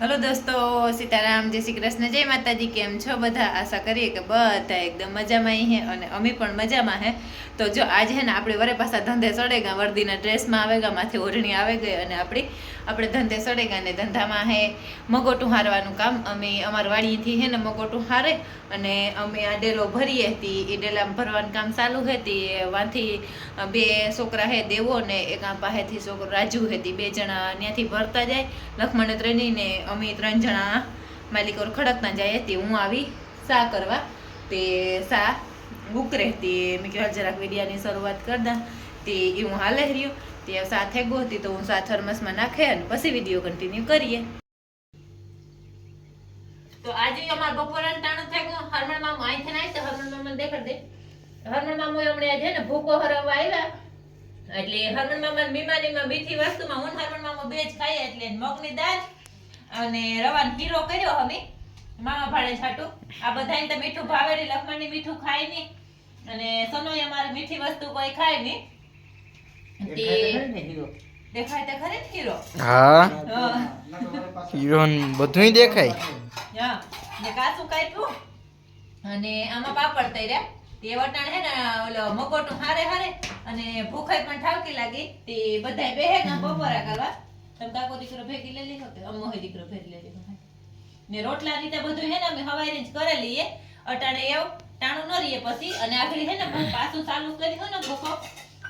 Hello દોસ્તો, સીતારામ, જય શ્રી કૃષ્ણ, જય માતાજી, કેમ છો બધા? આશા કરીએ કે બધા એકદમ મજામાં હે અને અમે પણ મજામાં હે. તો જો આજે હે ને આપણે વરે પાછા ધંધે સડેગા વર્દીના ડ્રેસમાં આવેગા, માથે ઓઢણી આવે ગઈ અને આપણી આપણે ધંધે સડેગા ને ધંધામાં હે મગોટું હારવાનું કામ. અમે અમારા વાડીથી હે ને મગોટું હારે અને અમે આ ડેલો ભરીએ હતી. એ ડેલામાં ભરવાનું કામ ચાલુ હતી. વાંથી બે છોકરા હે દેવો ને એક આ પાસેથી છોકરો રાજુ હતી. બે જણા ત્યાંથી ભરતા જાય. લક્ષ્મણ ત્રણીને અમે ત્રણ જણા માલિકો ખડકતા જાય તે હું આવી સા કરવા. તે સા બુક રહેતી. મેં કહેવાય જરાક વિડિયાની શરૂઆત કરતા તે હું હાલે રહ્યો. તે સાથે ગોતી તો હું સા થર્મસમાં નાખે અને પછી વીડિયો કન્ટિન્યુ કરીએ. તો આજે અમાર બપોરા ટાણું થઈ ગયું હરમણ મામો અહીંથી નાઈ તો, હરમણ મામા દેખાડ દે. હરમણ મામો હમણાં આજે ને ભૂકો હરવા આવ્યા એટલે હરમણ મામા બીમારીમાં બીજી વસ્તુમાં હું હરમણ મામો બે જ ખાઈએ એટલે મગની દાળ અને રવાનો કીરો કર્યો અમે. મામા ભાડે છાટું. આ બધાને તો મીઠું ભાવે લખવાની મીઠું ખાય નહીં. અને સનોય અમારે મીઠી વસ્તુ કોઈ ખાય નહીં. દેખાય તે ખરી હીરો? હા. હા. હીરોન બધુંય દેખાય. હા. ને કાચું કાપ્યું? અને આમાં પાપડ તૈર્યા. તે વટાણ હે ને ઓલો મગોટું હારે હારે. અને ભૂખાઈ પણ ઠાવકી લાગી. તે બધાય બેહે ને બપોરા કરવા. તમે કાકો દીકરો ભેગી લઈ લીધો કે અમો દીકરો ભેગી લઈ લીધો. ને રોટલા રીતે બધું હે ને અમે હવાઈ જ કરે લઈએ. અટાણે એવું ટાણું ન રહીએ પછી. અને આખરી હે ને પાછું ચાલુ કર્યું ને ભૂકો.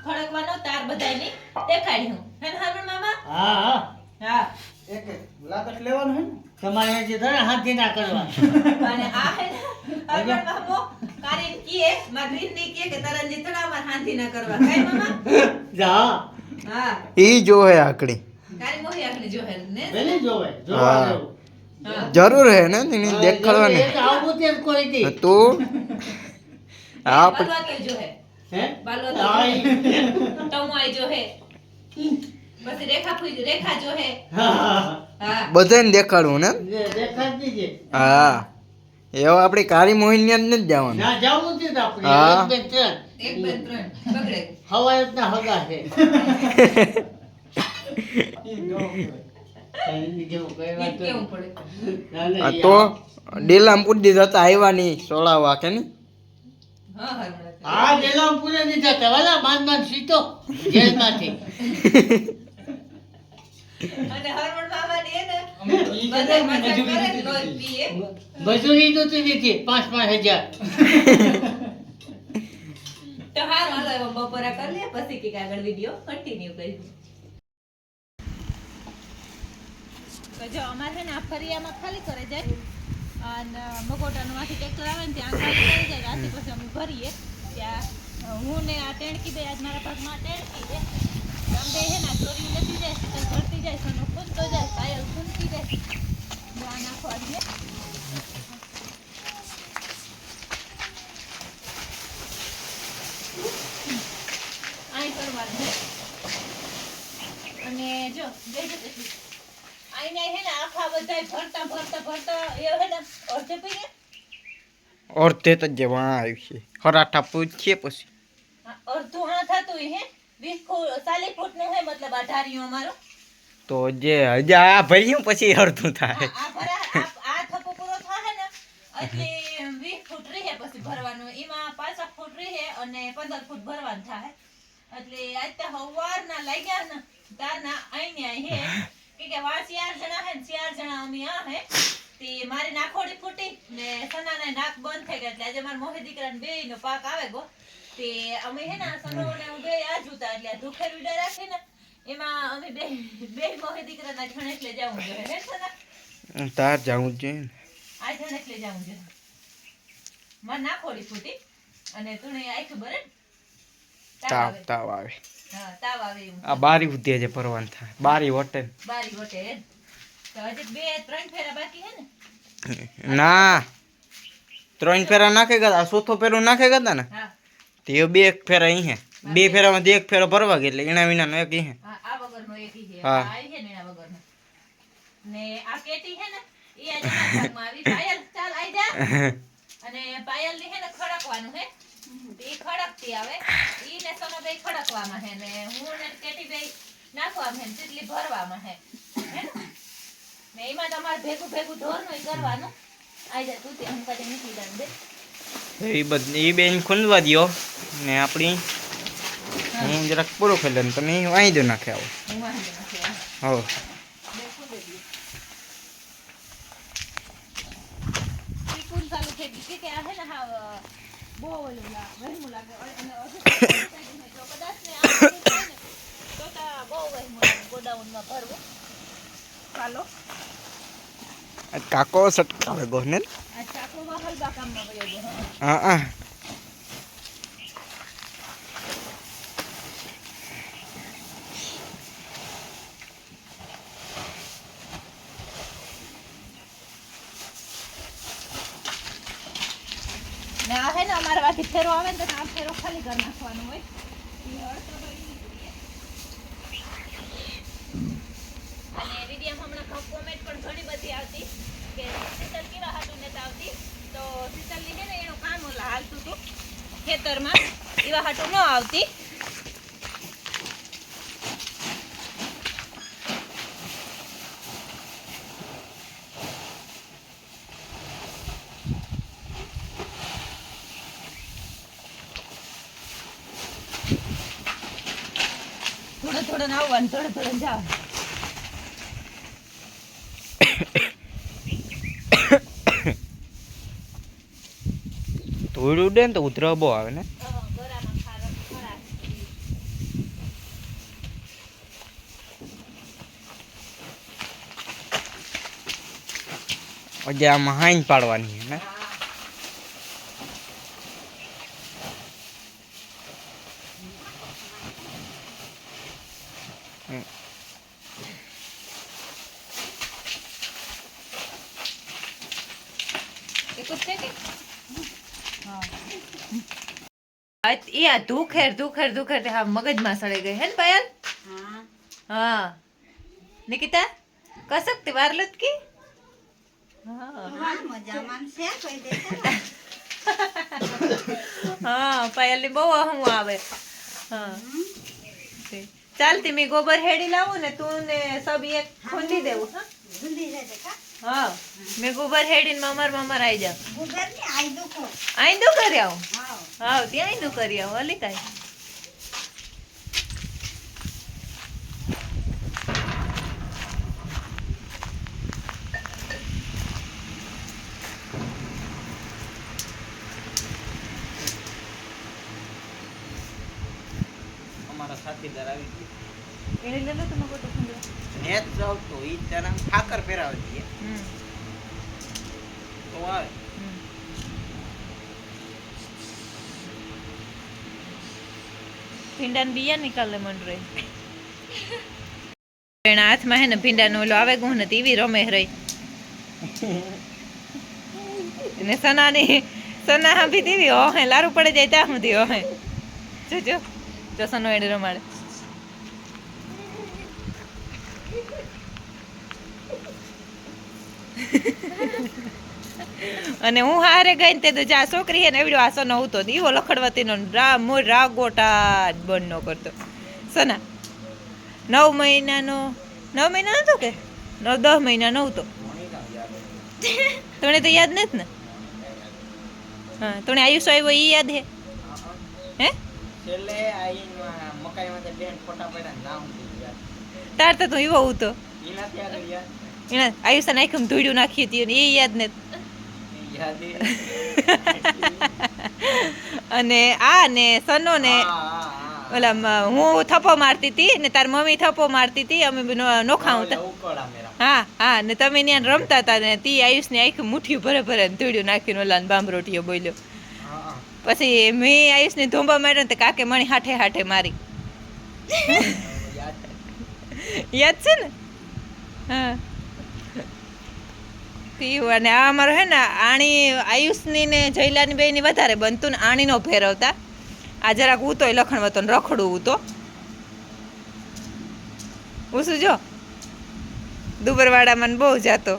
ખડકવાનો તાર બધાને દેખાડી હું હે ને હારું મામા? હા હા. હા. એક મુલાકાત લેવાનું હે તમારે જે ધરે હાથી ના કરવા અને આ હે ને મામો કારીન કીએ માર રીતની કીએ કે તારા નીતડા માં હાથી ના કરવા. કાઈ મામા? જા. હા. ઈ જોહે આકડી. કારી મોહી આકડી જો હે ને? વેલી જો હે. જો હા. જરૂર હે ને તેની દેખાડવાની. તો બાલવા તો? જોહે હે? બાલવા તો હા, રેખા રેખા હા, હા, હા. બધાને દેખાડવું ને? જે દેખાડતી હા. એવા આપણી કારી મોહિની જ નથી જવાનું. ના જાવું છે તો આપણે. હા. એક બે ત્રણ. એક બે ત્રણ. બગડે. હગા છે. ના, ના, ડેલામાં પૂરી દીધા હતા આવ્યા નહીં સોળાવા કે નહીં હા હરમણ હા જેલા પૂરે દીધા હતા. વાલા સીતો જેલમાંથી. અને ને મજૂરી નહોતી દીધી પાંચ પાંચ હજાર. તો હારું હાલો બપોરા કરી લે પછી કંઈક આગળ વીડિયો કન્ટિન્યુ કરીશું તો જો અમારે છે ને આ ફરિયામાં ખાલી કરે જાય. અને મકોટાનું માંથી ટ્રેક્ટર આવે ને ત્યાં ખાલી કરી જાય. રાતે પછી અમે ભરીએ. ત્યાં હું ને આ ટેણકી દે આજ મારા ભાગમાં ટેણકી દે તમે હે ને ચોરી લેતી જાય, શીતલ ભરતી જાય, સોનો ખૂંદતો જાય, પાયલ ખૂંદતી જાય આ નાખો આજે અહીં કરવાનું. અને જો લો તેથી. આઈને હે ને, આખા બધા ભરતા ભરતા ભરતા, એ હે ને, અડધે પીને અડધે તો જે વાં આવી છે હરાઠા પૂછીએ પછી અડધું હા થતું હે વીસ ફૂટ ચાલીસ ફૂટનું હે મતલબ આ ઢારિયું અમારું તો જે હજી આ ભર્યું પછી અડધું થાય આ આ ભરા આ આ થપ્પો પૂરો થાય ને એટલે વીસ ફૂટ રહે પછી ભરવાનું. એમાં પાછા ફૂટ રહે અને પંદર ફૂટ ભરવાનું થાય. એટલે આજ તો હવારના લાગ્યા ને તારના આઈને આઈ હે. કે કે વા ચાર જણા હે ને ચાર જણા અમે આ હે. તે મારી નાખોડી ફૂટી ને સનાના નાક બંધ થઈ ગયા એટલે આજે મારા મોહી દીકરાને બે નો પાક આવે ગો. તે અમે હે ને સનો ને હું બે આ જૂતા એટલે ધુખેર વિડા રાખે ને એમાં અમે બે બે મોહી દીકરાના જણ એટલે જાવું જોઈએ. હે સના? તાર જાવું જોઈએ આ જણ એટલે જાવું જોઈએ. માં નાખોડી ફૂટી અને તુણે આખું બરે તાવ તાવ આવે. હા તાવ આવે આ બારી ઉદ્યા છે પરવાન થાય. બારી વટે બારી વટે હે ને. તો હજી બે ત્રણ ફેરા બાકી હે ને ના ત્રણ ફેરા નાખે ગયા ચોથો ફેરો નાખે ગયા ને હા તે એ બે એક ફેરા અહીં હે બે ફેરામાંથી એક ફેરો ભરવા ગયા એટલે એના વિનાનો એક અહીં હા. આ વગરનો એક ઈ છે હા. આ ઈ છે ને એના વગરનો. ને આ કેટી છે ને એ આજે મારા ભાગમાં આવી. પાયલ ચાલ આઈ જા. અને પાયલની હે ને ખડકવાનું હે. એ ખડકતી આવે. ઈ ને સોનો બે ખડકવામાં હે ને હું ને કેટી બે નાખવામાં હે ને તીતલી ભરવામાં હે. હે ને? ને? એમાં તમારે ભેગું ભેગું ઢોરનું કરવાનું. આઈ જા તું તે હંકાતે મૂકી દાન દે. એ બધી એ બેન ખુંદવા દ્યો. ને આપણી હું જરાક પૂરો ખેલે ને તમે વાંઈ દો નાખે આવો. હું. હો. દે. ચાલુ. કાકો સટકાવે ગયો હા. હા ને આવે ને અમારે ફેરો આવે ને તો આ ફેરો ખાલી કરી નાખવાનો હોય ઈ અડધો તો ઈ નીકળીએ. અને વિડીયામાં હમણાં કોમેન્ટ પણ ઘણી બધી આવતી કે શીતલ કેવા હાટું નથી આવતી? તો શીતલની છે ને એનું કામ ઓલા હાલતું હતું ખેતરમાં. એવા હાટું ન આવતી. થોડું થોડું આવવાનું થોડું થોડું જાવ ધૂળ ઉડે ને તો ઉધરો બહુ આવે ને? જે આમાં હાઈન પાડવાની છે ને? હમ. એ આ ધુખેર ધુખેર ધુખેર હા મગજમાં સડી ગઈ હે ને પાયલ? હા. નિકિતા કસક તે વાર લટકી? હા. હા પાયલની બહુ હું આવે. હા. ચાલતી ચાલ મેં ગોબર હેડી લાવું ને તું ને સબ એક ખૂંદી દેવું હા. હા. મેં ગોબર હેડીને મમર મમર આવી જાવ દુ કરી આવું? હા. ત્યાં દુ કરી આવું. અલી કાંઈ અમારા સાથીદાર આવી ગયા એને લેલો તમે ગોટો ખંડો નેત જાવ તો ઈ ત્યારે ઠાકર પહેરાવી દઈએ તો આવે. ભીંડાના બિયા નિકાલે મન એના હાથમાં હે ને ભીંડાનો ઓલો આવે ગુ ને ટીવી રમે રહી ને સનાની, સના હાંભી ટીવી ઓહે, લારું પડે જાય ત્યાં સુધી ઓહે. જો જો જો સનો એને રમાડે. અને હું હારે ગઈ ને તે તો જા છોકરી હે ને એવડો આસો ન હતો દીવો લખડવતીનો નો મોર રાગોટા જ બંધ ન કરતો. સના નવ મહિનાનો નવ મહિના નતો કે? નવ દસ મહિના નહોતો. તને તો યાદ નથી ને? હા તને આયુષ આવ્યો એ યાદ હે? હે? તાર તો તું એવો હતો એના આયુષા નાખ્યું ધૂળ્યું નાખી હતું એ યાદ ને. અને આ ને સનો ને. ઓલા હું થપ્પો મારતી હતી ને તાર મમ્મી થપ્પો મારતી હતી અમે નોખા હતા હા હા ને તમે ત્યાં રમતા હતા ને તી આયુષની આખી મુઠ્ઠી ભરે ભરે ધૂળ્યું નાખીને ઓલા બાંભરોટીઓ બોલ્યો. પછી મેં આયુષને ધોંબા માર્યો ને કાકે મણી હાઠે હાઠે મારી યાદ છે ને હા તી અને આ અમારો હે ને આણી, આયુષની ને જયલાની બેની વધારે બનતું ને આણીનો ફેરવતા. આ જરાક ઉતોય લખણ વતો ને રખડું ઉતો ઉસું જો. દુબરવાડામાં મને બહુ જાતો.